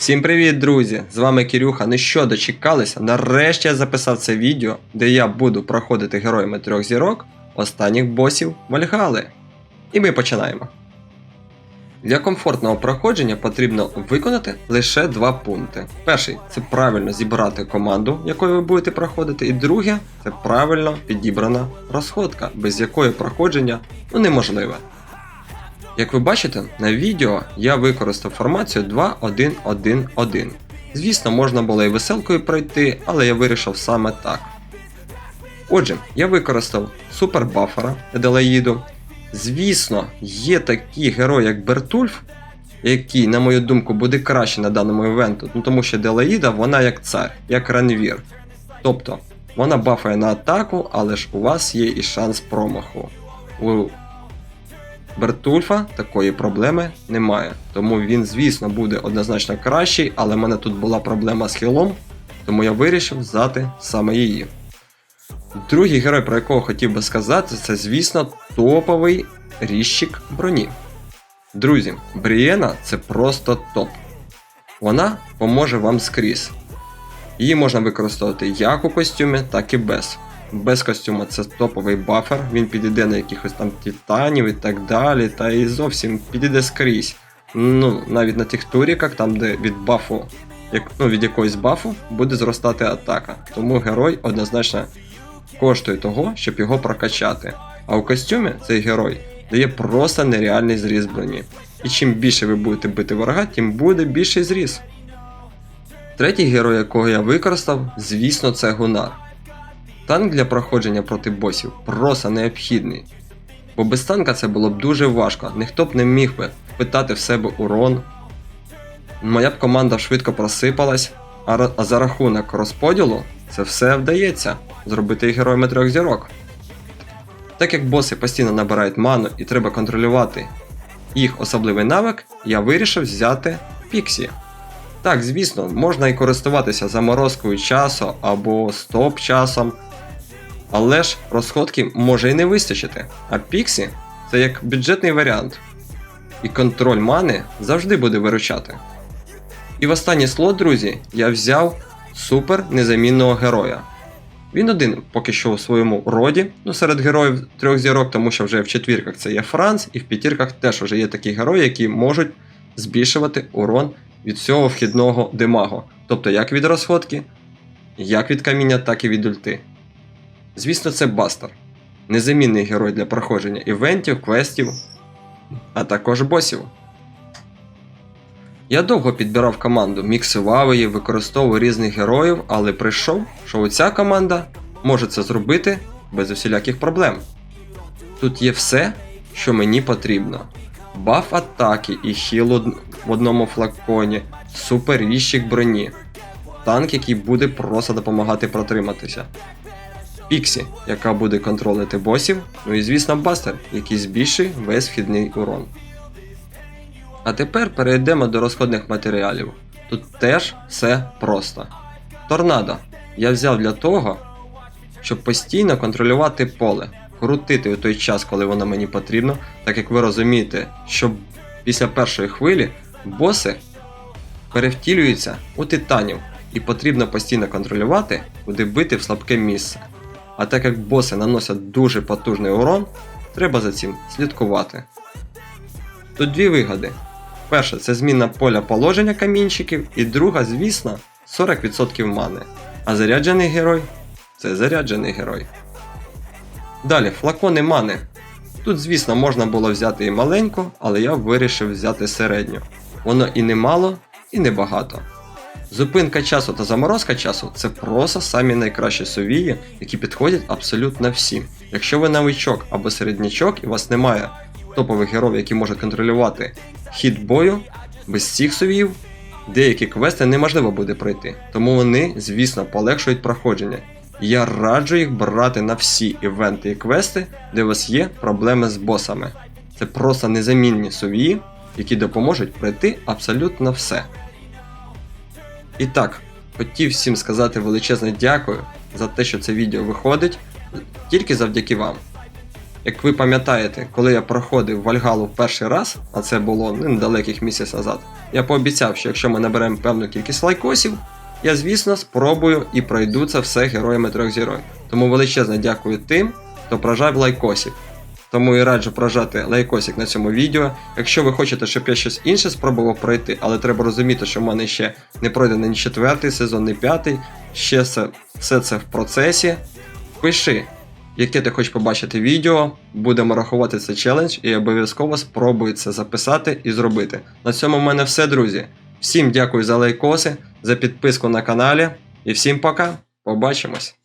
Всім привіт, друзі! З вами Кирюха. Ну що, дочекалися? Нарешті я записав це відео, де я буду проходити героями трьох зірок останніх босів Вальгали. І ми починаємо. Для комфортного проходження потрібно виконати лише два пункти. Перший це правильно зібрати команду, якою ви будете проходити, і друге це правильно підібрана розходка, без якої проходження ну, неможливе. Як ви бачите, на відео я використав формацію 2.1.1.1. Звісно, можна було і веселкою пройти, але я вирішив саме так. Отже, я використав супербафера Еделаїду. Звісно, є такі герої, як Бертульф, який, на мою думку, буде краще на даному івенту, ну тому що Делаїда вона як цар, як ранвір. Тобто, вона бафає на атаку, але ж у вас є і шанс промаху. У Бертульфа такої проблеми немає. Тому він, звісно, буде однозначно кращий, але в мене тут була проблема з хілом, тому я вирішив взяти саме її. Другий герой, про якого хотів би сказати, це, звісно, топовий ріщик броні. Друзі, Брієна це просто топ. Вона поможе вам скрізь. Її можна використовувати як у костюмі, так і без. Без костюму це топовий бафер, він підійде на якихось там титанів і так далі, та і зовсім підійде скрізь. Ну, навіть на тих туріках, там де від бафу, як, ну, від якогось бафу буде зростати атака. Тому герой однозначно коштує того, щоб його прокачати. А у костюмі цей герой дає просто нереальний зріз броні. І чим більше ви будете бити ворога, тим буде більший зріз. Третій герой, якого я використав, звісно, це Гунар. Танк для проходження проти босів просто необхідний. Бо без танка це було б дуже важко, ніхто б не міг би впитати в себе урон. Моя б команда швидко просипалась, а, за рахунок розподілу це все вдається зробити героями трьох зірок. Так як боси постійно набирають ману і треба контролювати їх особливий навик, я вирішив взяти Піксі. Так, звісно, можна і користуватися заморозкою часу або стоп часом, але ж розходки може і не вистачити. А Піксі це як бюджетний варіант. І контроль мани завжди буде виручати. І в останній слот, друзі, я взяв супер незамінного героя. Він один поки що у своєму роді, ну серед героїв трьох зірок, тому що вже в четвірках це є Франц, і в п'ятірках теж вже є такі герої, які можуть збільшувати урон від всього вхідного демагу. Тобто як від розходки, як від каміння, так і від ульти. Звісно, це Бастер. Незамінний герой для проходження івентів, квестів, а також босів. Я довго підбирав команду, міксував її, використовував різних героїв, але прийшов, що оця команда може це зробити без усіляких проблем. Тут є все, що мені потрібно. Баф атаки і хіл в одному флаконі, супер віщик броні, танк, який буде просто допомагати протриматися. Піксі, яка буде контролити босів, ну і звісно Бастер, який збільшує весь вхідний урон. А тепер перейдемо до розходних матеріалів. Тут теж все просто. Торнадо я взяв для того, щоб постійно контролювати поле, крутити у той час, коли воно мені потрібно, так як ви розумієте, що після першої хвилі боси перевтілюються у титанів, і потрібно постійно контролювати, куди бити в слабке місце. А так як боси наносять дуже потужний урон, треба за цим слідкувати. Тут дві вигоди. Перша це зміна поля положення камінчиків, і друга, звісно, 40% мани. А заряджений герой це заряджений герой. Далі, флакони мани. Тут, звісно, можна було взяти і маленьку, але я вирішив взяти середню. Воно і не мало, і не багато. Зупинка часу та заморозка часу це просто самі найкращі сувії, які підходять абсолютно всім. Якщо ви новичок або середнячок і вас немає топових героїв, які можуть контролювати хід бою, без цих сувів деякі квести неможливо буде пройти, тому вони, звісно, полегшують проходження. Я раджу їх брати на всі івенти і квести, де у вас є проблеми з босами. Це просто незамінні сувії, які допоможуть пройти абсолютно все. І так, хотів всім сказати величезне дякую за те, що це відео виходить тільки завдяки вам. Як ви пам'ятаєте, коли я проходив Вальгалу перший раз, а це було ну, недалеких місяць назад, я пообіцяв, що якщо ми наберемо певну кількість лайкосів, я, звісно, спробую і пройду це все героями трьох зірок. Тому величезне дякую тим, хто прожав лайкосів. Тому і раджу прожати лайкосик на цьому відео. Якщо ви хочете, щоб я щось інше спробував пройти, але треба розуміти, що в мене ще не пройдений ні четвертий сезон, ні п'ятий, ще все, все це в процесі. Пиши, яке ти хочеш побачити відео, будемо рахувати це челендж і обов'язково спробую це записати і зробити. На цьому в мене все, друзі. Всім дякую за лайкоси, за підписку на каналі і всім пока. Побачимось!